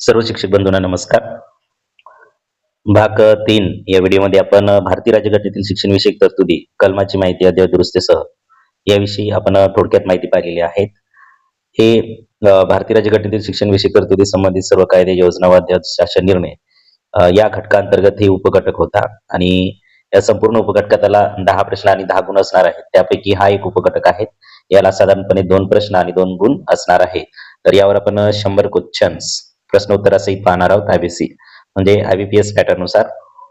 सर्व शिक्षक बंधूंना नमस्कार. भाग तीन या व्हिडिओमध्ये आपण भारतीय राज्यघटनेतील शिक्षण विषयक तरतुदी कलमाची माहिती अद्ययावत दुरुस्तीसह याविषयी आपण थोडक्यात माहिती पाहिलेली आहेत. हे भारतीय राज्यघटनेतील शिक्षण विषयक तरतुदी संबंधित सर्व कायदे योजना व अद्ययावत शासन निर्णय या घटकांतर्गत हे उपघटक होता आणि या संपूर्ण उपघटकाला दहा प्रश्न आणि दहा गुण असणार आहेत. त्यापैकी हा एक उपघटक आहे. याला साधारणपणे दोन प्रश्न आणि दोन गुण असणार आहे. तर यावर आपण शंभर क्वेश्चन्स प्रश्न उत्तरासहित पाहणार आहोत आयबीसी म्हणजे आयबीपीएस पॅटर्ननुसार.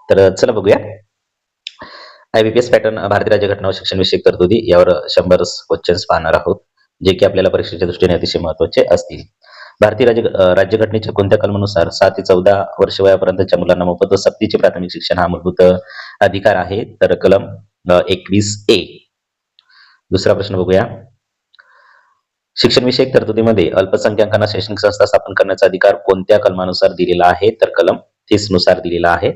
तर चला बघूया. आयबीपीएस पॅटर्न भारतीय राज्य घटना शिक्षण विषयक तरतुदी यावर शंभर क्वेश्चन्स पाहणार आहोत जे की आपल्याला परीक्षेच्या दृष्टीने अतिशय महत्त्वाचे असतील. भारतीय राज्य राज्यघटनेच्या कोणत्या कलमानुसार सात ते चौदा वर्ष वयापर्यंतच्या मुलांना मोफत व सक्तीचे प्राथमिक शिक्षण हा मूलभूत अधिकार आहे? तर कलम एकवीस ए. दुसरा प्रश्न बघूया. शिक्षण विषयक तरतुदीमध्ये अल्पसंख्याकांना शैक्षणिक संस्था स्थापन करण्याचा अधिकार कोणत्या कलमानुसार दिलेला आहे? तर कलम तीसनुसार दिलेला आहे.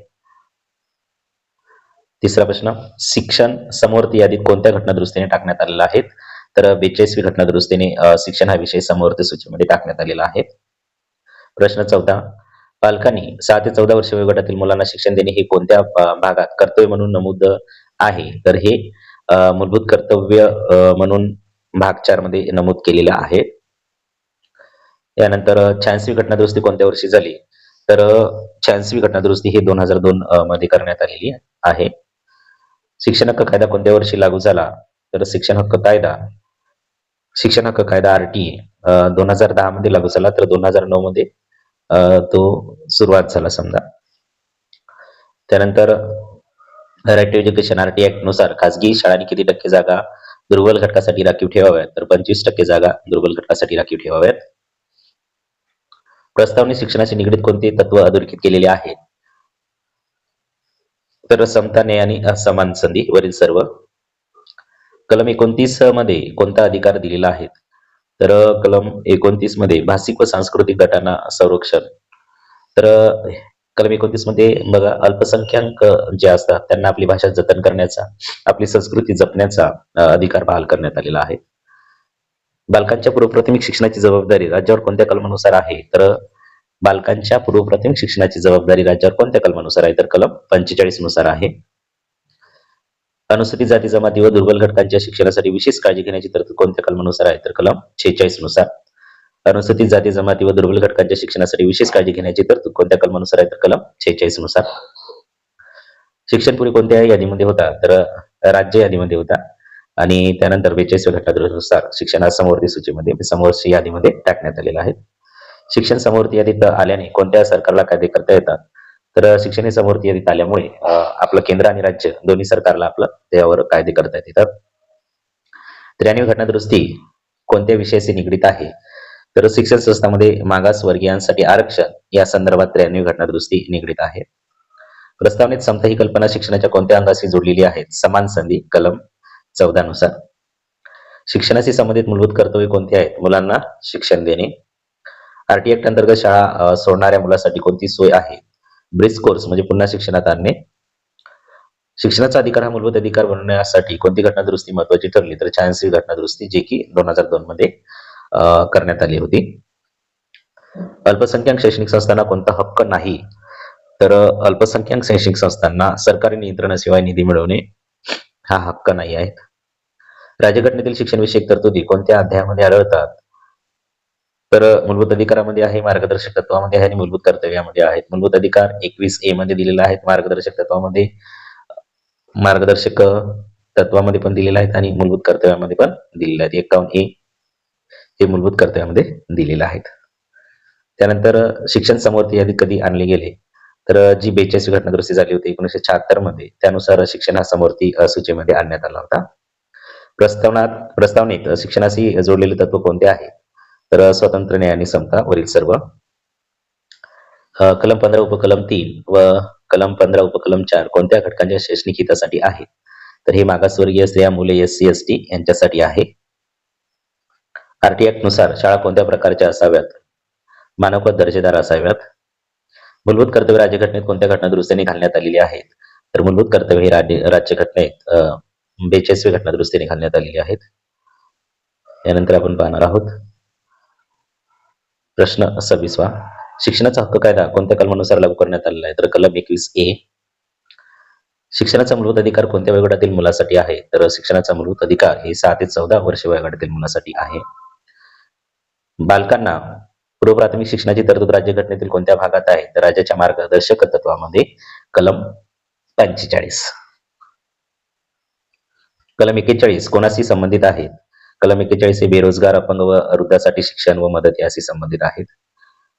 तिसरा प्रश्न शिक्षण समवर्ती यादीत कोणत्या घटना दुरुस्तीने टाकण्यात आलेल्या आहेत तर बेचाळीसवी घटना दुरुस्तीने शिक्षण हा विषय समवर्ती सूचीमध्ये टाकण्यात आलेला आहे. प्रश्न चौदा पालकांनी सहा ते चौदा वर्ष वयोगटातील मुलांना शिक्षण देणे हे कोणत्या भागात कर्तव्य म्हणून नमूद आहे? तर हे मूलभूत कर्तव्य म्हणून भाग चारमध्ये नमूद केलेलं आहे. यानंतर छ्याऐंशी घटना दुरुस्ती कोणत्या वर्षी झाली? तर छ्याऐंशी घटना दुरुस्ती ही दोन हजार दोन मध्ये करण्यात आलेली आहे. शिक्षण हक्क कायदा कोणत्या वर्षी लागू झाला? तर शिक्षण हक्क कायदा शिक्षण हक्क कायदा आरटी दोन हजार दहा मध्ये लागू झाला. तर दोन हजार नऊ मध्ये तो सुरुवात झाला समजा. त्यानंतर राईट टू एज्युकेशन आरटी ऍक्टनुसार खासगी शाळांनी किती टक्के जागा दुर्बल घटकासाठी राखीव ठेवाव्यात. तर पंचवीस टक्के जागा दुर्बल घटकासाठी राखीव ठेवाव्यात. प्रस्तावने शिक्षणाशी निगडीत कोणते तत्व अधोरेखित केलेले आहे तर समता न्याय आणि समान संधी वरील सर्व. कलम एकोणतीसमध्ये कोणता अधिकार दिलेला आहे? तर कलम एकोणतीसमध्ये भाषिक व सांस्कृतिक गटांना संरक्षण. तर कलम एकोणतीसमध्ये बघा अल्पसंख्याक जे असतात त्यांना आपली भाषा जतन करण्याचा आपली संस्कृती जपण्याचा अधिकार बहाल करण्यात आलेला आहे. बालकांच्या पूर्वप्राथमिक शिक्षणाची जबाबदारी राज्यावर कोणत्या कलमानुसार आहे? तर बालकांच्या पूर्वप्राथमिक शिक्षणाची जबाबदारी राज्यावर कोणत्या कलमानुसार आहे? तर कलम पंचेचाळीसनुसार आहे. अनुसूचित जाती जमाती व दुर्बल घटकांच्या शिक्षणासाठी विशेष काळजी घेण्याची तरतूद कोणत्या कलमानुसार आहे? तर कलम छेचाळीसनुसार. अनुसूचित जाती जमाती व दुर्बल घटकांच्या शिक्षणासाठी विशेष काळजी घेण्याची तरतूद. कोणत्या कलमानुसार आहे तर कलम शेहेचाळीसनुसार शिक्षण पुढे कोणत्या यादीमध्ये होता? तर राज्य यादीमध्ये होता. आणि त्यानंतर बेचाळीसव्या घटनादुरुस्तीनुसार शिक्षणा समवर्ती सूचीमध्ये म्हणजे समवर्ती यादीमध्ये टाकण्यात आलेला आहे. शिक्षण समवर्ती यादीत आल्याने कोणत्या सरकारला कायदे करता येतात? तर शिक्षण हे समवर्ती यादीत आल्यामुळे आपलं केंद्र आणि राज्य दोन्ही सरकारला आपलं त्यावर कायदे करता येतात. त्र्याण्णव घटना दुरुस्ती कोणत्या विषयाशी निगडीत आहे? तर शिक्षण संस्थांमध्ये मागासवर्गीयांसाठी आरक्षण या संदर्भात त्र्याण्णव घटना दुरुस्ती निगडीत आहे. प्रस्तावनेत समता ही कल्पना शिक्षणाच्या कोणत्या अंगाशी जोडलेली आहे समान संधी कलम चौदा नुसार शिक्षणाशी संबंधित मूलभूत कर्तव्य कोणती आहेत? मुलांना शिक्षण देणे. आरटी ऍक्ट अंतर्गत शाळा सोडणाऱ्या मुलासाठी कोणती सोय आहे? ब्रिज कोर्स म्हणजे पुन्हा शिक्षणात आणणे. शिक्षणाचा अधिकार हा मूलभूत अधिकार बनवण्यासाठी कोणती घटना दुरुस्ती महत्वाची ठरली? तर छ्याऐंशी घटना दुरुस्ती जे की दोन हजार दोन मध्ये करण्यात आली होती. अल्पसंख्याक शैक्षणिक संस्थांना कोणता हक्क नाही तर अल्पसंख्याक शैक्षणिक संस्थांना सरकारी नियंत्रणाशिवाय निधी मिळवणे हा हक्क नाही आहे राज्यघटनेतील शिक्षणविषयक तरतुदी कोणत्या अध्यायामध्ये आढळतात? तर मूलभूत अधिकारामध्ये आहे मार्गदर्शक तत्वामध्ये आहे आणि मूलभूत कर्तव्यामध्ये आहेत. मूलभूत अधिकार एकवीस ए मध्ये दिलेला आहे मार्गदर्शक तत्वामध्ये मार्गदर्शक तत्वामध्ये पण दिलेले आहेत आणि मूलभूत कर्तव्यामध्ये पण दिलेले आहेत. एकावन्न ए हे मूलभूत कर्तव्यामध्ये दिलेले आहेत. त्यानंतर शिक्षण समवर्ती यादी कधी आणले गेले तर जी बेचाळीस घटना दुरुस्ती झाली होती एकोणीशे शहात्तरमध्ये त्यानुसार शिक्षण हा समवर्ती सूचीमध्ये आणण्यात आला होता. प्रस्तावनात प्रस्तावनेत शिक्षणाशी जोडलेले तत्व कोणते आहे? तर स्वतंत्र न्याय आणि समता वरील सर्व. कलम पंधरा उपकलम तीन व कलम पंधरा उपकलम चार कोणत्या घटकांच्या शैक्षणिक हितासाठी आहे? तर हे मागासवर्गीय स्त्रिया मुले एस सी एस टी यांच्यासाठी आहे. आरटी नुसार शाळा कोणत्या प्रकारच्या असाव्यात? मानवपद दर्जेदार असाव्यात. मूलभूत कर्तव्य राज्यघटनेत कोणत्या घटना दुरुस्तीने घालण्यात आलेली आहेत? तर मूलभूत कर्तव्य हे राज्य राज्यघटनेत बेचाळीसवी घटना दुरुस्तीने घालण्यात आलेली आहेत. यानंतर आपण पाहणार आहोत. प्रश्न सव्वीसवा. शिक्षणाचा हक्क कायदा कोणत्या कलमानुसार लागू करण्यात आलेला आहे? तर कलम एकवीस ए. शिक्षणाचा मूलभूत अधिकार कोणत्या वयोगटातील मुलासाठी आहे? तर शिक्षणाचा मूलभूत अधिकार हे सहा ते चौदा वर्ष वयोगटातील मुलासाठी आहे. बालकांना पूर्वप्राथमिक शिक्षणाची तरतूद राज्यघटनेतील कोणत्या भागात आहे? तर राज्याच्या मार्गदर्शक तत्वामध्ये कलम पंचेचाळीस. कलम एकेचाळीस कोणाशी संबंधित आहेत? कलम एकेचाळीस हे बेरोजगार अपंग व वृद्धासाठी शिक्षण व मदत याशी संबंधित आहेत.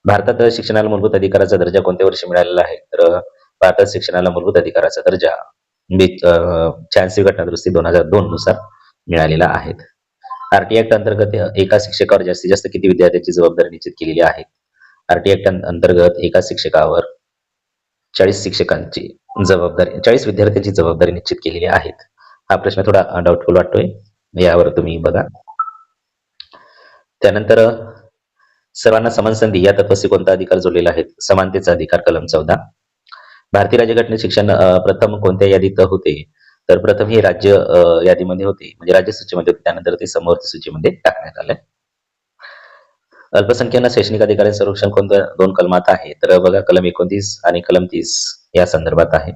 भारतात शिक्षणाला मूलभूत अधिकाराचा दर्जा कोणत्या वर्षी मिळालेला आहे? तर भारतात शिक्षणाला मूलभूत अधिकाराचा दर्जा शहाऐंशी घटना दुरुस्ती दोन हजार दोन नुसार मिळालेला आहे. आरटी ऍक्ट अंतर्गत एका शिक्षकावर जास्तीत जास्त किती विद्यार्थ्यांची जबाबदारी निश्चित केलेली आहे? आरटी ऍक्ट अंतर्गत एका शिक्षकावर चाळीस शिक्षकांची जबाबदारी चाळीस विद्यार्थ्यांची जबाबदारी निश्चित केलेली आहे हा प्रश्न थोडा डाऊटफुल वाटतोय. यावर तुम्ही बघा. त्यानंतर सर्वांना समान संधी या तत्वाशी कोणता अधिकार जोडलेला आहे? समानतेचा अधिकार कलम चौदा. भारतीय राज्यघटनेत शिक्षण प्रथम कोणत्या यादीत होते? तर प्रथम हे राज्य यादीमध्ये होते. म्हणजे राज्य सूचीमध्ये होते. त्यानंतर ते समवर्ती सूचीमध्ये टाकण्यात आले अल्पसंख्याक शैक्षणिक अधिकारी संरक्षण कोणत्या दोन कलमात आहे? तर बघा कलम एकोणतीस आणि कलम तीस या संदर्भात आहे.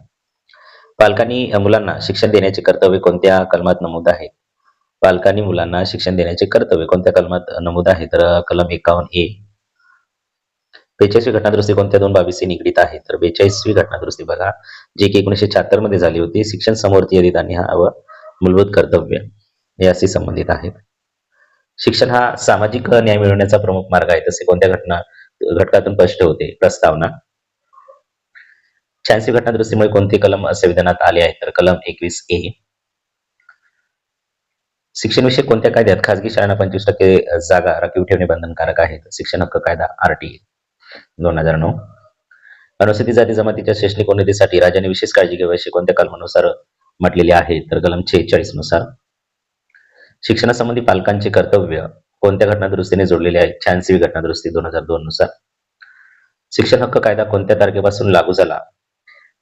पालकांनी मुलांना शिक्षण देण्याचे कर्तव्य कोणत्या कलमात नमूद आहे? पालकांनी मुलांना शिक्षण देण्याचे कर्तव्य कोणत्या कलमात नमूद आहे? तर कलम एकावन्न ए बेचाळीसवी घटनादुरुस्ती कोणत्या दोन बाबीशी निगडीत आहे? तर बेचाळीसवी घटनादुरुस्ती बघा जी की एकोणीशे शहात्तरमध्ये झाली होती. शिक्षण समवर्ती अधिदानी हा व मूलभूत कर्तव्य याशी संबंधित आहेत. शिक्षण हा सामाजिक न्याय मिळवण्याचा प्रमुख मार्ग आहे. तसे कोणत्या घटना घटकातून स्पष्ट होते? प्रस्तावना. शहाऐंशी घटनादुरुस्तीमुळे कोणते कलम संविधानात आले आहे तर कलम एकवीस ए. शिक्षणविषयक कोणत्या कायद्यात खासगी शाळांना पंचवीस टक्के जागा राखीव ठेवणे बंधनकारक आहेत शिक्षण हक्क कायदा आरटीए दोन हजार नऊ. अनुसूचित जाती जमातीच्या शैक्षणिक उन्नतीसाठी राज्याने विशेष काळजी घ्यावी अशी कोणत्या कलमानुसार म्हटलेले आहे? तर कलम छेचाळीसनुसार. शिक्षणासंबंधी पालकांचे कर्तव्य कोणत्या घटनादुरुस्तीने जोडलेले आहे? शहाऐंशी घटनादुरुस्ती दोन हजार दोन नुसार. शिक्षण हक्क कायदा कोणत्या तारखेपासून लागू झाला?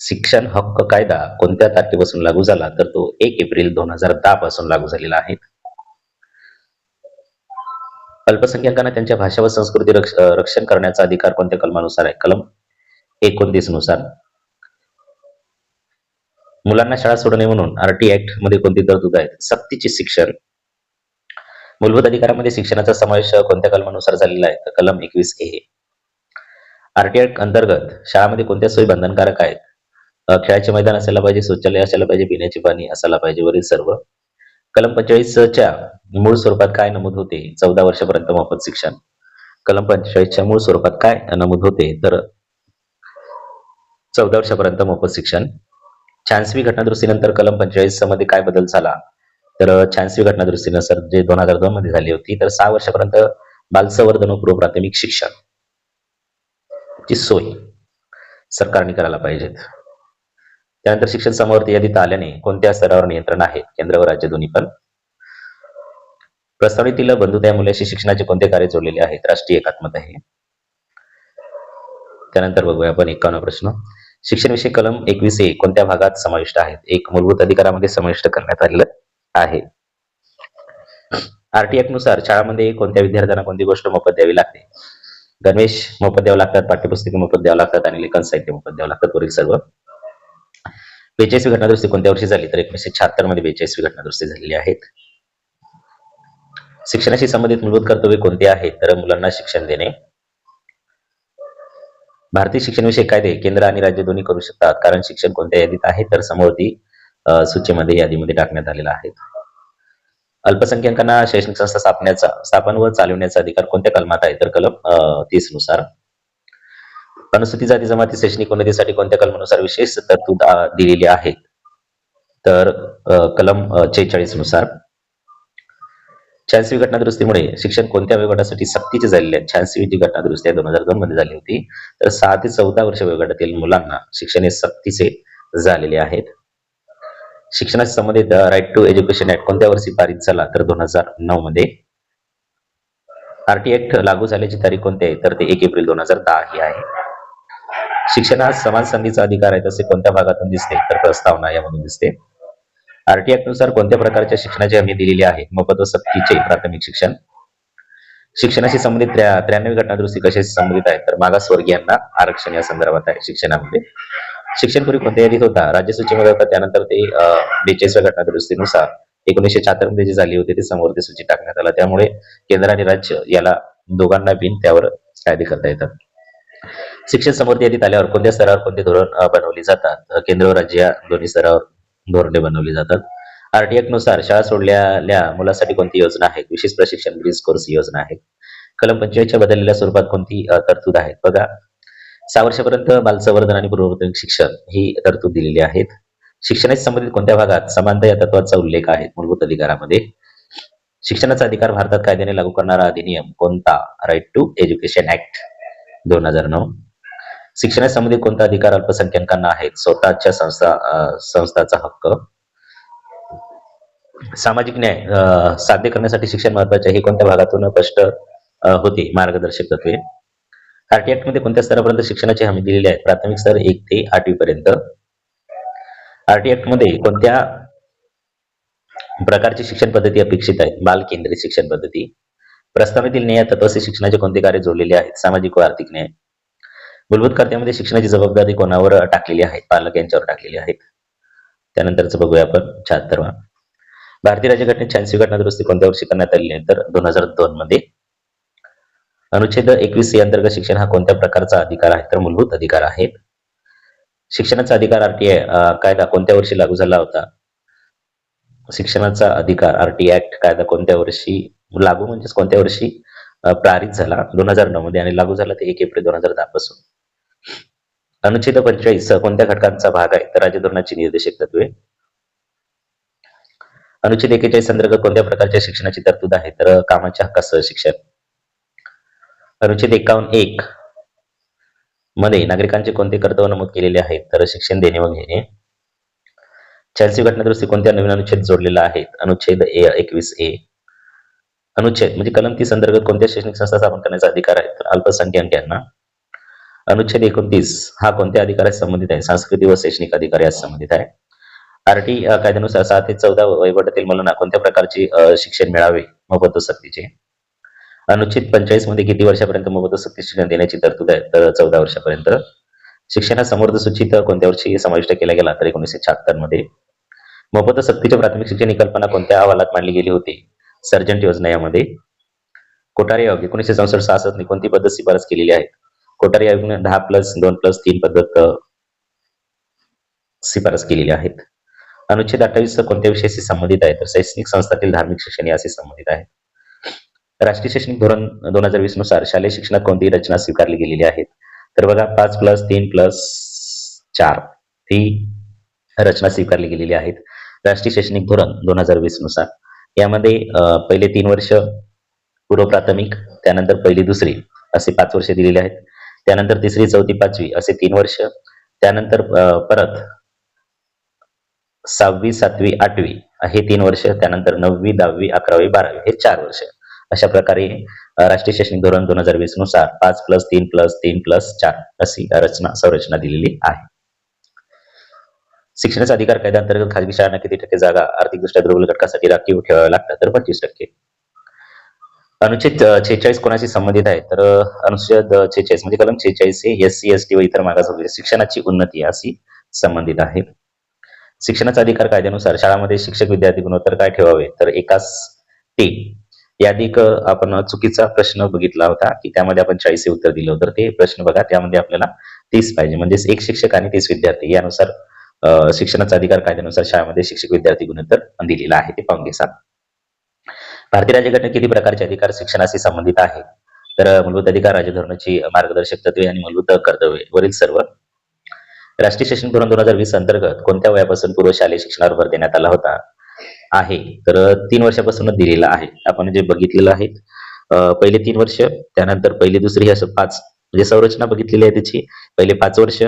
शिक्षण हक्क कायदा कोणत्या तारखेपासून लागू झाला? तर तो एक एप्रिल दोन हजार दहा पासून लागू झालेला आहे. अल्पसंख्याकांना त्यांच्या भाषा व संस्कृती रक्ष- रक्षण करण्याचा अधिकार कोणत्या कलमानुसार आहे? कलम एकोणतीसनुसार मुलांना शाळा सोडू नये म्हणून आरटी ऍक्टमध्ये कोणती तरतूद आहे? सक्तीचे शिक्षण. मूलभूत अधिकारामध्ये शिक्षणाचा समावेश कोणत्या कलमानुसार झालेला आहे? तर कलम एकवीस ए. आरटी ऍक्ट अंतर्गत शाळामध्ये कोणत्या सोयी बंधनकारक आहेत? खेळाचे मैदान असायला पाहिजे शौचालय असायला पाहिजे पिण्याचे पाणी असायला पाहिजे वरील सर्व कलम पंचेचाळीसच्या मूळ स्वरूपात काय नमूद होते? चौदा वर्षापर्यंत मोफत शिक्षण. कलम पंचेचाळीसच्या मूळ स्वरूपात काय नमूद होते? तर चौदा वर्षापर्यंत मोफत शिक्षण. शहाऐंशी घटनादुरुस्तीनंतर कलम पंचेचाळीसमध्ये काय बदल झाला? तर शहाऐंशी घटनादुरुस्तीनुसार जे दोन हजार दोन मध्ये झाली होती तर सहा वर्षापर्यंत बालसंवर्धन व पूर्व प्राथमिक शिक्षण ची सोय सरकारने करायला पाहिजेत. त्यानंतर शिक्षण समवर्ती यादीत आल्याने कोणत्या स्तरावर नियंत्रण आहे? केंद्र व राज्य दोन्ही पण. प्रस्तावनेतील बंधुता मुलाशी शिक्षणाचे कोणते कार्य जोडलेले आहेत? राष्ट्रीय एकात्मता आहे. त्यानंतर बघूया आपण एकावन्न प्रश्न. शिक्षणविषयी कलम एकवीस ए कोणत्या भागात समाविष्ट आहेत? एक मूलभूत अधिकारामध्ये समाविष्ट करण्यात आलेलं आहे. आरटी ऍक्टनुसार शाळामध्ये कोणत्या विद्यार्थ्यांना कोणती गोष्ट मोफत द्यावी लागते? गणवेश मोफत द्यावं लागतात पाठ्यपुस्तके मोफत द्यावं लागतात आणि लेखन साहित्य मोफत द्यावं लागतात वरील सर्व. बेचाळीसवी घटनादुरुस्ती कोणत्या वर्षी झाली? तर एकोणीसशे शहात्तरमध्ये बेचाळीसवी घटनादुरुस्ती झालेली आहेत. शिक्षणाशी संबंधित मूलभूत कर्तव्य कोणते आहेत? तर मुलांना शिक्षण देणे. भारतीय शिक्षणविषयक कायदे केंद्र आणि राज्य दोन्ही करू शकतात. कारण शिक्षण कोणत्या यादीत आहे? तर समोर ती सूचीमध्ये यादीमध्ये टाकण्यात आलेला आहे. अल्पसंख्याकांना शैक्षणिक संस्था स्थापण्याचा स्थापन व चालवण्याचा अधिकार कोणत्या कलमात आहे? तर कलम तीसनुसार अनुसूचित जाती जमाती शैक्षणिक उन्नतीसाठी कोणत्या कलमानुसार विशेष तरतूद दिलेली आहे? तर कलम चेचाळीसनुसार. शहाऐंशी घटनादुरुस्तीमुळे शिक्षण कोणत्या वयोगटासाठी सक्तीचे झालेले आहे? शहाऐंशी जी घटनादुरुस्ती दोन हजार दोन मध्ये झाली होती. तर सहा ते चौदा वर्ष वयोगटातील मुलांना शिक्षण हे सक्तीचे झालेले आहेत. शिक्षणाशी संबंधित राईट टू एज्युकेशन ऍक्ट कोणत्या वर्षी पारित झाला? तर दोन हजार नऊ मध्ये. आरटी ऍक्ट लागू झाल्याची तारीख कोणती आहे? तर ते एक एप्रिल दोन हजार दहा ही आहे. शिक्षणास समान संधीचा अधिकार आहे तसे कोणत्या भागातून दिसते? तर प्रस्तावना यामधून दिसते. आरटी ऍक्टनुसार कोणत्या प्रकारच्या शिक्षणाची हमी दिलेली आहे? मोफत व सक्तीचे प्राथमिक शिक्षण. शिक्षणाशी संबंधित त्र्याण्णव घटनादुरुस्ती कशाशी संबंधित आहे? तर मागासवर्गीयांना आरक्षण या संदर्भात आहे शिक्षणामध्ये. शिक्षणपूर्वी कोणत्या यादीत होता? राज्य सूचीमध्ये होता त्यानंतर ते बेचाळीसव्या घटना दुरुस्तीनुसार एकोणीसशे शहात्तरमध्ये जी झाली होती ती समोरती सूची टाकण्यात आला. त्यामुळे केंद्र आणि राज्य याला दोघांना बिन त्यावर कायदे करता येतात. शिक्षण समोर यादीत आल्यावर कोणत्या स्तरावर कोणते धोरण बनवली जातात? केंद्र व राज्य या दोन्ही स्तरावर धोरणे बनवली जातात. आरटीएकनुसार शाळा सोडलेल्या मुलासाठी कोणती योजना आहे विशेष प्रशिक्षण ब्रिज कोर्स योजना आहे कलम पंचवीसच्या बदललेल्या स्वरूपात कोणती तरतूद आहे बघा सहा वर्षापर्यंत बालसंवर्धन आणि पूर्ववर्तन शिक्षण ही तरतूद दिलेली आहेत. शिक्षणाशी संबंधित कोणत्या भागात समानता या तत्वाचा उल्लेख आहे? मूलभूत अधिकारामध्ये. शिक्षणाचा अधिकार भारतात कायद्याने लागू करणारा अधिनियम कोणता? राईट टू एज्युकेशन ऍक्ट दोन हजार नऊ. शिक्षणाशी संबंधित कोणता अधिकार अल्पसंख्याकांना आहेत स्वतःच्या संस्था संस्थाचा हक्क. सामाजिक न्याय साध्य करण्यासाठी शिक्षण महत्त्वाचे हे कोणत्या भागातून स्पष्ट होते? मार्गदर्शक तत्वे. आरटी ऍक्टमध्ये कोणत्या स्तरापर्यंत शिक्षणाची हमी दिलेली आहे? प्राथमिक स्तर एक ते आठवी पर्यंत. आरटी ऍक्टमध्ये कोणत्या प्रकारची शिक्षण पद्धती अपेक्षित आहे बाल केंद्रित शिक्षण पद्धती. प्रस्तावनेतील न्याय तत्वाचे शिक्षणाचे कोणते कार्य जोडलेले आहेत? सामाजिक व आर्थिक न्याय. मूलभूत कर्त्यामध्ये शिक्षणाची जबाबदारी कोणावर टाकलेली आहे? पालक यांच्यावर टाकलेली आहेत त्यानंतरच बघूया आपण. शहात्तरवा भारतीय राज्यघटनेत शहाऐंशी घटना दुरुस्ती कोणत्या वर्षी करण्यात आलेली आहे. तर दोन हजार दोन मध्ये अनुच्छेद एकवीस अंतर्गत शिक्षण हा कोणत्या प्रकारचा अधिकार आहे? तर मूलभूत अधिकार आहे शिक्षणाचा अधिकार आरटीआय कायदा कोणत्या वर्षी लागू झाला होता? शिक्षणाचा अधिकार आरटी ऍक्ट कायदा कोणत्या वर्षी लागू म्हणजेच कोणत्या वर्षी प्रारित पारित झाला? दोन हजार नऊ मध्ये आणि लागू झाला ते एक एप्रिल दोन हजार दहा पासून. अनुच्छेद पंचेचाळीस कोणत्या घटकांचा भाग आहे? तर राज्य धोरणाची निर्देशक तत्वे. अनुच्छेद एकेचाळीस अंतर्गत कोणत्या प्रकारच्या शिक्षणाची तरतूद आहे? तर कामाच्या हक्कासह शिक्षण. अनुच्छेद एकावन्न एक मध्ये नागरिकांचे कोणते कर्तव्य नमूद केलेले आहेत? तर शिक्षण देणे व घेणे. चाळीसवी घटनादृष्टी कोणत्या नवीन अनुच्छेद जोडलेला आहे? अनुच्छेद ए एकवीस ए. अनुच्छेद म्हणजे कलम तीस अंतर्गत कोणत्या शैक्षणिक संस्था स्थापन करण्याचा अधिकार आहे? तर अल्पसंख्याकांना. अनुच्छेद एकोणतीस हा कोणत्या अधिकाराशी संबंधित आहे? सांस्कृतिक व शैक्षणिक अधिकार संबंधित आहे. आरटी कायद्यानुसार सहा ते चौदा वयोगटातील मुलांना कोणत्या प्रकारचे शिक्षण मिळावे? मोफत सक्तीचे. अनुच्छेद पंचेचाळीसमध्ये किती वर्षापर्यंत मोफत सक्ती शिक्षण देण्याची तरतूद आहे? तर चौदा वर्षापर्यंत. शिक्षणासमोर समर्थ सूचित कोणत्या वर्षी समाविष्ट केला गेला तर एकोणीसशे शहात्तरमध्ये. मोफत सक्तीच्या प्राथमिक शिक्षण ही कल्पना कोणत्या अहवालात मांडली गेली होती? सर्जंट योजना यामध्ये. कोठारी आयोग एकोणीसशे चौसष्ट सहासष्ट कोणती पद्धत शिफारस केलेली आहे? कोठारी आयोगाने दहा प्लस दोन प्लस तीन पद्धत शिफारस केलेली आहेत. अनुच्छेद अठ्ठावीस कोणत्या विषयाशी संबंधित आहे? तर शैक्षणिक संस्थातील धार्मिक शिक्षण याशी संबंधित आहे. राष्ट्रीय शैक्षणिक धोरण दोन हजार वीसनुसार शालेय शिक्षणात कोणती रचना स्वीकारली गेलेली आहे तर बघा पाच प्लस तीन प्लस चार ही रचना स्वीकारली गेलेली आहेत. राष्ट्रीय शैक्षणिक धोरण दोन हजार वीसनुसार. यामध्ये पहिले तीन वर्ष पूर्व प्राथमिक त्यानंतर पहिली दुसरी असे पाच वर्ष दिलेले आहेत. त्यानंतर तिसरी चौथी पाचवी असे तीन वर्ष. त्यानंतर परत सहावी सातवी आठवी हे तीन वर्ष. त्यानंतर नववी दहावी अकरावी बारावी हे चार वर्ष. अशा प्रकारे राष्ट्रीय शैक्षणिक धोरण दोन हजार वीसनुसार पाच प्लस तीन प्लस तीन प्लस चार अशी रचना संरचना दिलेली आहे. शिक्षणाचा अधिकार कायद्यांतर्गत खाजगी शाळांना किती टक्के जागा आर्थिकदृष्ट्या दुर्बल घटकासाठी राखीव ठेवाव्या लागतात तर पंचवीस टक्के. अनुच्छेद छेचाळीस कोणाशी संबंधित आहे? तर अनुच्छेद छेचाळीस म्हणजे कलम छेचाळीस हे एस सी एस टी व इतर मागासवर्गीय शिक्षणाची उन्नती अशी संबंधित आहे. शिक्षणाचा अधिकार कायद्यानुसार शाळामध्ये शिक्षक विद्यार्थी गुणोत्तर काय ठेवावे? तर एकाच टी. यादी आपण चुकीचा प्रश्न बघितला होता की त्यामध्ये आपण चाळीस हे उत्तर दिलं होतं. ते प्रश्न बघा त्यामध्ये आपल्याला तीस पाहिजे. म्हणजेच एक शिक्षक आणि तीस विद्यार्थी यानुसार शिक्षणाचा अधिकार कायद्यानुसार शाळेमध्ये शिक्षक विद्यार्थी गुणोत्तर दिलेला आहे. ते पाहून घ्या भारतीय राज्यघटना किती प्रकारचे अधिकार शिक्षणाशी संबंधित आहे तर मूलभूत अधिकार राज्यधोरणाची मार्गदर्शक तत्वे आणि मूलभूत कर्तव्ये वरील सर्व. राष्ट्रीय शैक्षणिक धोरण दोन हजार वीस अंतर्गत कोणत्या वयापासून पूर्व शालेय शिक्षणावर भर देण्यात आला होता? आहे. तर तीन वर्षापासूनच दिलेला आहे. आपण जे बघितलेलं आहे पहिले तीन वर्ष त्यानंतर पहिली दुसरी असं पाच म्हणजे संरचना बघितलेली आहे त्याची. पहिले पाच वर्ष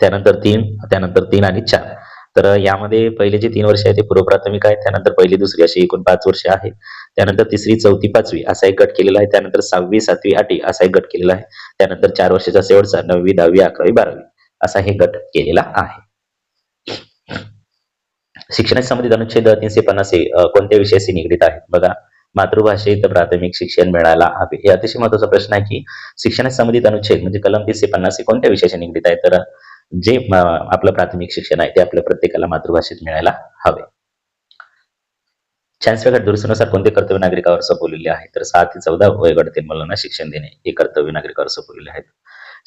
त्यानंतर तीन त्यानंतर तीन आणि चार. तर यामध्ये पहिले जे तीन वर्ष आहे ते पूर्व प्राथमिक आहे त्यानंतर पहिली दुसरी अशी एकूण पाच वर्ष आहे. त्यानंतर तिसरी चौथी पाचवी असा एक गट केलेला आहे. त्यानंतर सहावी सातवी आठवी असा एक गट केलेला आहे. त्यानंतर चार वर्षाचा शेवटचा नववी दहावी अकरावी बारावी असा हे गट केलेला आहे. शिक्षणाशी संबंधित अनुच्छेद तीनशे पन्नास हे कोणत्या विषयाशी निगडीत आहेत? बघा मातृभाषेत प्राथमिक शिक्षण मिळायला हवे. हे अतिशय महत्त्वाचा प्रश्न आहे की शिक्षणाशी संबंधित अनुच्छेद म्हणजे कलम तीनशे पन्नास हे कोणत्या विषयाशी निगडीत आहे? तर जे आपलं प्राथमिक शिक्षण आहे ते आपल्या प्रत्येकाला मातृभाषेत मिळायला हवे. चान्सलर दुरुस्तीनुसार कोणते कर्तव्य नागरिकावर सोपवलेले आहे तर सहा ते चौदा वयोगटातील मुलांना शिक्षण देणे हे कर्तव्य नागरिकावर सोपवलेले आहेत.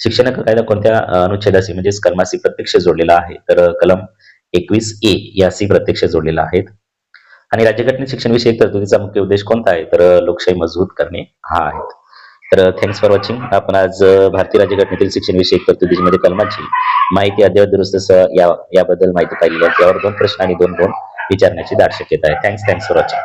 शिक्षण कायदा कोणत्या अनुच्छेदाशी म्हणजेच कलमाशी प्रत्यक्ष जोडलेला आहे? तर कलम एकवीस ए याशी प्रत्यक्ष जोडलेला आहेत. आणि राज्यघटनेत शिक्षणविषयक तरतुदीचा मुख्य उद्देश कोणता आहे? तर लोकशाही मजबूत करणे हा आहे. तर थँक्स फॉर वॉचिंग आपण आज भारतीय भारतीय राज्यघटनेतील शिक्षणविषयक तरतुदीमध्ये म्हणजे कलमाची माहिती अद्ययावत दुरुस्त या याबद्दल माहिती पाहिली आहे. त्यावर दोन प्रश्न आणि दोन गुण विचारण्याची दाट शक्यता आहे. Thanks thanks for watching